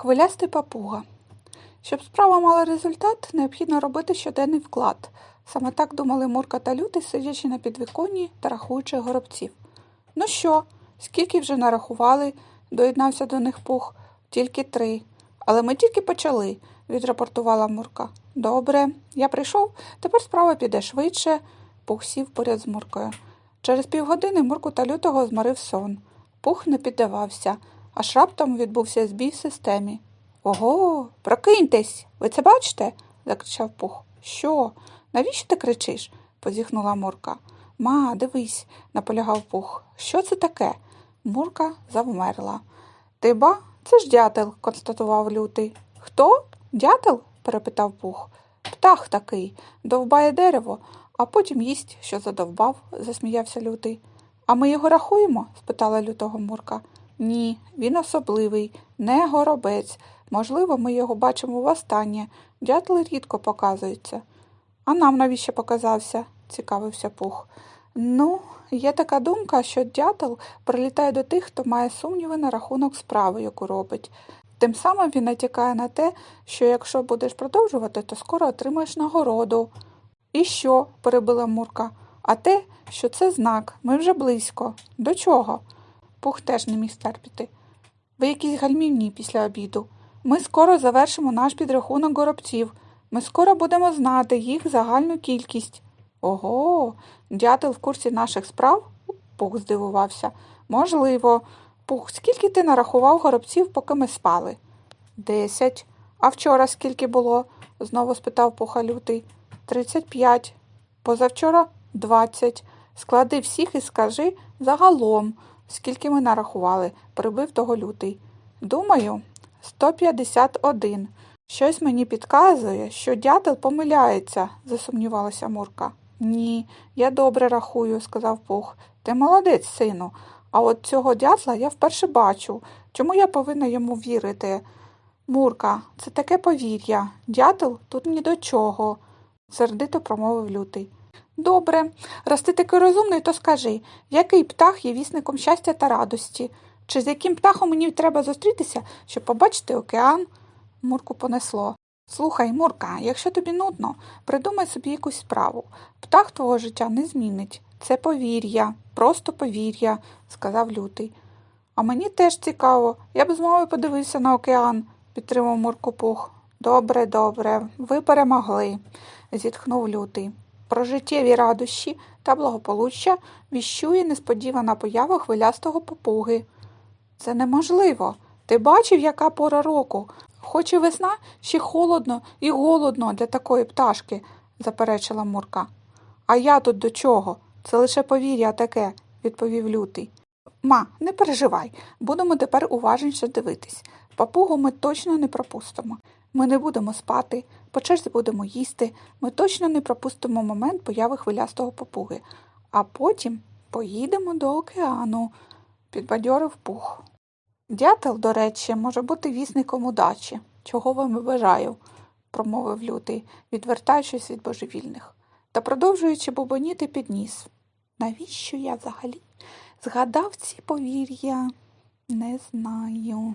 Хвилястий папуга. Щоб справа мала результат, необхідно робити щоденний вклад. Саме так думали Мурка та Лютий, сидячи на підвіконні та рахуючи горобців. Ну що, скільки вже нарахували, доєднався до них пух. Тільки три. Але ми тільки почали, відрапортувала Мурка. Добре, я прийшов, тепер справа піде швидше. Пух сів поряд з Муркою. Через півгодини Мурку та лютого зморив сон. Пух не піддавався, аж раптом відбувся збій в системі. Ого, прокиньтесь, ви це бачите? закричав Пух. Що? Навіщо ти кричиш? позіхнула Мурка. Ма, дивись, наполягав Пух. Що це таке? Мурка завмерла. Ти ба, це ж дятел, констатував лютий. Хто? Дятел? перепитав Пух. Птах такий, довбає дерево, а потім їсть, що задовбав, засміявся лютий. А ми його рахуємо? спитала лютого Мурка. Ні, він особливий, не горобець. Можливо, ми його бачимо востаннє. Дятли рідко показуються. А нам навіщо показався? цікавився Пух. Ну, є така думка, що дятел прилітає до тих, хто має сумніви на рахунок справи, яку робить. Тим самим він натякає на те, що якщо будеш продовжувати, то скоро отримаєш нагороду. І що? перебила Мурка. А те, що це знак, ми вже близько. До чого? Пух теж не міг стерпіти. Ви якісь гальмівні після обіду. Ми скоро завершимо наш підрахунок горобців. Ми скоро будемо знати їх загальну кількість. Ого, дятел в курсі наших справ? Пух здивувався. Можливо. Пух, скільки ти нарахував горобців, поки ми спали? Десять. А вчора скільки було? знову спитав Пуха лютий. Тридцять п'ять. Позавчора двадцять. Склади всіх і скажи загалом, скільки ми нарахували, прибив того лютий. Думаю, 151. Щось мені підказує, що дятел помиляється, засумнівалася Мурка. Ні, я добре рахую, сказав Пух. Ти молодець, сину. А от цього дятла я вперше бачу. Чому я повинна йому вірити? Мурка, це таке повір'я. Дятел тут ні до чого, сердито промовив лютий. Добре, раз ти такий розумний, то скажи, який птах є вісником щастя та радості? Чи з яким птахом мені треба зустрітися, щоб побачити океан? Мурку понесло. Слухай, Мурка, якщо тобі нудно, придумай собі якусь справу. Птах твого життя не змінить. Це повір'я, просто повір'я, сказав лютий. А мені теж цікаво, я б з подивився на океан, підтримав Мурку Пух. Добре, добре, ви перемогли, зітхнув лютий. Про життєві радощі та благополуччя віщує несподівана поява хвилястого попуги. Це неможливо. Ти бачив, яка пора року? Хоч і весна, ще холодно і голодно для такої пташки, заперечила Мурка. А я тут до чого? Це лише повір'я таке, відповів лютий. Ма, не переживай, будемо тепер уважніше дивитись. Папугу ми точно не пропустимо. Ми не будемо спати, по черзі будемо їсти, ми точно не пропустимо момент появи хвилястого папуги, а потім поїдемо до океану, підбадьорив пух. Дятел, до речі, може бути вісником удачі. Чого вам і бажаю, промовив лютий, відвертаючись від божевільних, та продовжуючи бубоніти підніс. Навіщо я взагалі згадав ці повір'я? Не знаю.